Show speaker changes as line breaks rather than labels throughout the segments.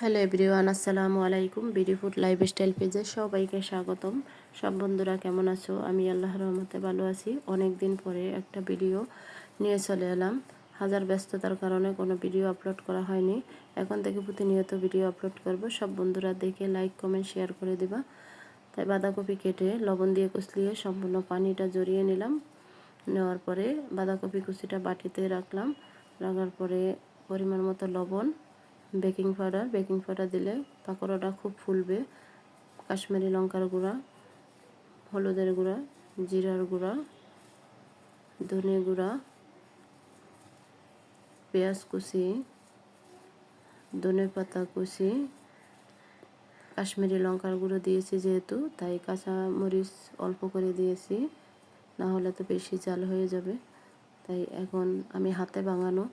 Hello everyone, আসসালামু আলাইকুম। BD food life style পেজে সবাইকে স্বাগতম। সব বন্ধুরা কেমন আছো? আমি আল্লাহ রহমতে ভালো আছি। অনেক দিন পরে একটা ভিডিও নিয়ে চলে এলাম। হাজার ব্যস্ততার কারণে কোনো ভিডিও আপলোড করা হয়নি। এখন থেকে প্রতিনিয়ত ভিডিও আপলোড করব। সব বন্ধুরা দেখে লাইক, কমেন্ট, শেয়ার করে দিবা। তাই বাঁধাকপি কেটে লবণ দিয়ে কুচলিয়ে সম্পূর্ণ পানিটা জড়িয়ে নিলাম। নেওয়ার পরে বাঁধাকপি কুচিটা বাটিতে রাখলাম। রাখার পরে পরিমাণ মতো লবণ বেকিং পাউডার বেকিং পাউডার দিলে পাকোড়াটা খুব ফুলবে। কাশ্মীরি লঙ্কার গুঁড়া, হলুদের গুঁড়া, জিরার গুঁড়া, ধনে গুঁড়া, পেঁয়াজ কুচি, ধনে পাতা কুচি। কাশ্মীরি লঙ্কার গুঁড়ো দিয়েছি যেহেতু, তাই কাঁচা মরিচ অল্প করে দিয়েছি না হলে তো বেশি জাল হয়ে যাবে। তাই এখন আমি হাতে বাঙানো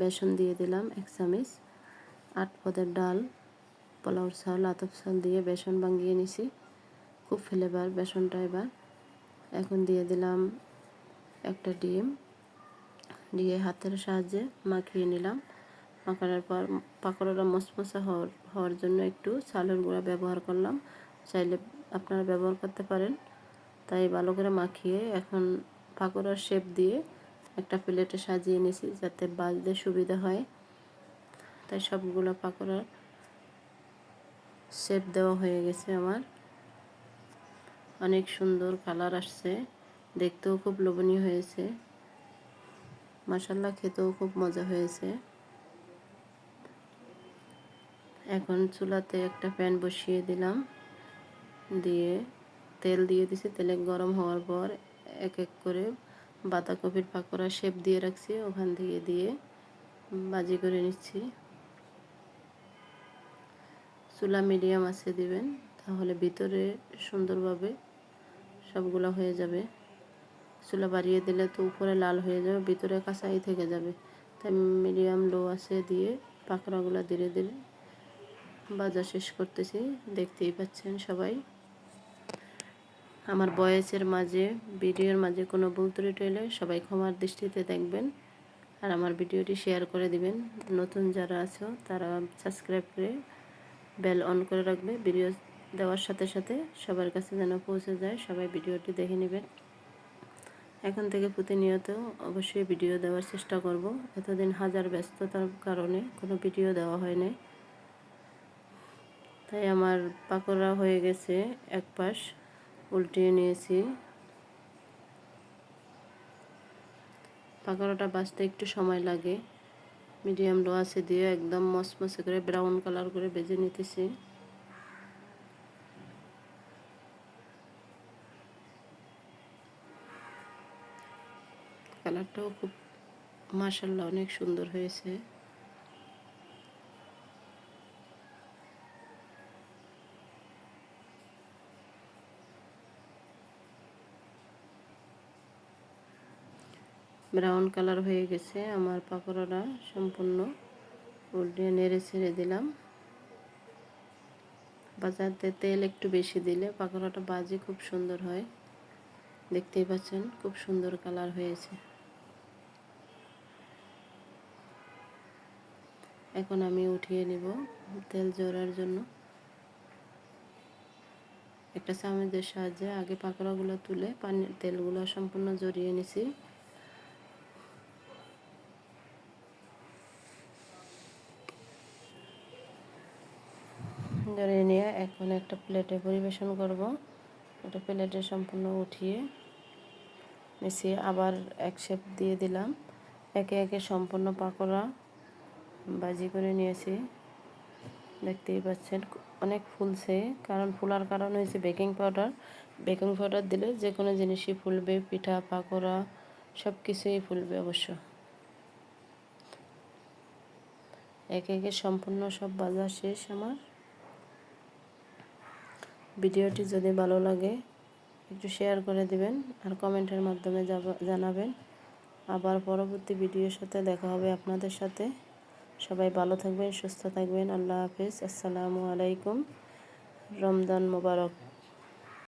বেসন দিয়ে দিলাম এক চামিচ। আট পদের ডাল, পোলাওর চাল, আতপ চাল দিয়ে বেসন ভাঙিয়ে নিছি। খুব ফ্লেভার বেসনটা এবার। এখন দিয়ে দিলাম একটা ডিম। দিয়ে হাতের সাহায্যে মাখিয়ে নিলাম। মাখানোর পর পাকোড়াটা মশমশা হওয়ার হওয়ার জন্য একটু চালের গুঁড়া ব্যবহার করলাম। চাইলে আপনারা ব্যবহার করতে পারেন। তাই ভালো করে মাখিয়ে এখন পাকোড়ার শেপ দিয়ে একটা প্লেটে সাজিয়ে নিছি যাতে বাজতে সুবিধা হয়। তাই সবগুলো পাকোড়ার শেপ দেওয়া হয়ে গেছে আমার। অনেক সুন্দর কালার আসছে। দেখতেও খুব লোভনীয় হয়েছে। মশাল্লা খেতেও খুব মজা হয়েছে। এখন চুলাতে একটা প্যান বসিয়ে দিলাম। দিয়ে তেল দিয়ে দিছি। তেলে গরম হওয়ার পর এক এক করে বাঁধাকপির পাকোড়া শেপ দিয়ে রাখছি। ওখান থেকে দিয়ে বাজি করে নিচ্ছি। চুলা মিডিয়াম আছে দিবেন, তাহলে ভিতরে সুন্দরভাবে সবগুলো হয়ে যাবে। চুলা বাড়িয়ে দিলে তো উপরে লাল হয়ে যাবে, ভিতরে কাঁচাই থেকে যাবে। তাই মিডিয়াম লো আছে দিয়ে পাকড়াগুলো ধীরে ধীরে বাজা শেষ করতেছি, দেখতেই পাচ্ছেন সবাই। আমার বয়সের মাঝে, ভিডিওর মাঝে কোনো ভুল ত্রুটি হলে সবাই ক্ষমার দৃষ্টিতে দেখবেন আর আমার ভিডিওটি শেয়ার করে দিবেন। নতুন যারা আছো, তারা সাবস্ক্রাইব করে বেল অন করে রাখবে। ভিডিও দেওয়ার সাথে সাথে সবার কাছে যেন পৌঁছে যায়, সবাই ভিডিওটি দেখে নেবেন। এখন থেকে প্রতিনিয়ত অবশ্যই ভিডিও দেওয়ার চেষ্টা করব। এতদিন হাজার ব্যস্ততার কারণে কোনো ভিডিও দেওয়া হয় নাই। তাই আমার পাকোড়া হয়ে গেছে এক পাশ, উল্টিয়ে নিয়েছি। পাকোড়াটা বাঁচতে একটু সময় লাগে। মিডিয়াম লো আছে দিয়ে একদম মসমসে করে ব্রাউন কালার করে বেজে নিতেছি। কালারটাও খুব মাসাল্লাহ অনেক সুন্দর হয়েছে। ব্রাউন কালার হয়ে গেছে, আমার পাকোড়াটা সম্পূর্ণ উল্টে নেড়ে ছেড়ে দিলাম। বাজারতে তেল একটু বেশি দিলে পাকোড়াটা বাজি খুব সুন্দর হয়। দেখতেই পাচ্ছেন, খুব সুন্দর কালার হয়েছে। এখন আমি উঠিয়ে নিব তেল জোড়ার জন্য। একটা চামচের সাহায্যে আগে পাকোড়াগুলো তুলে পানি তেলগুলো সম্পূর্ণ জড়িয়ে নিছি। ধরে নিয়ে এখন একটা প্লেটে পরিবেশন করব। একটা প্লেটে সম্পূর্ণ উঠিয়ে মিশিয়ে আবার এক শেপ দিয়ে দিলাম। একে একে সম্পূর্ণ পাকোড়া বাজি করে নিয়েছি। দেখতেই পাচ্ছেন, অনেক ফুলছে। কারণ ফুলার কারণ হয়েছে বেকিং পাউডার। বেকিং পাউডার দিলে যে কোনো জিনিসই ফুলবে, পিঠা, পাকোড়া সব কিছুই ফুলবে অবশ্য। একে একে সম্পূর্ণ সব বাজার শেষ আমার। ভিডিওটি যদি ভালো লাগে, একটু শেয়ার করে দিবেন আর কমেন্টের মাধ্যমে জানাবেন। আবার পরবর্তী ভিডিওর সাথে দেখা হবে আপনাদের সাথে। সবাই ভালো থাকবেন, সুস্থ থাকবেন। আল্লাহ হাফিজ। আসসালামু আলাইকুম। রমজান মোবারক।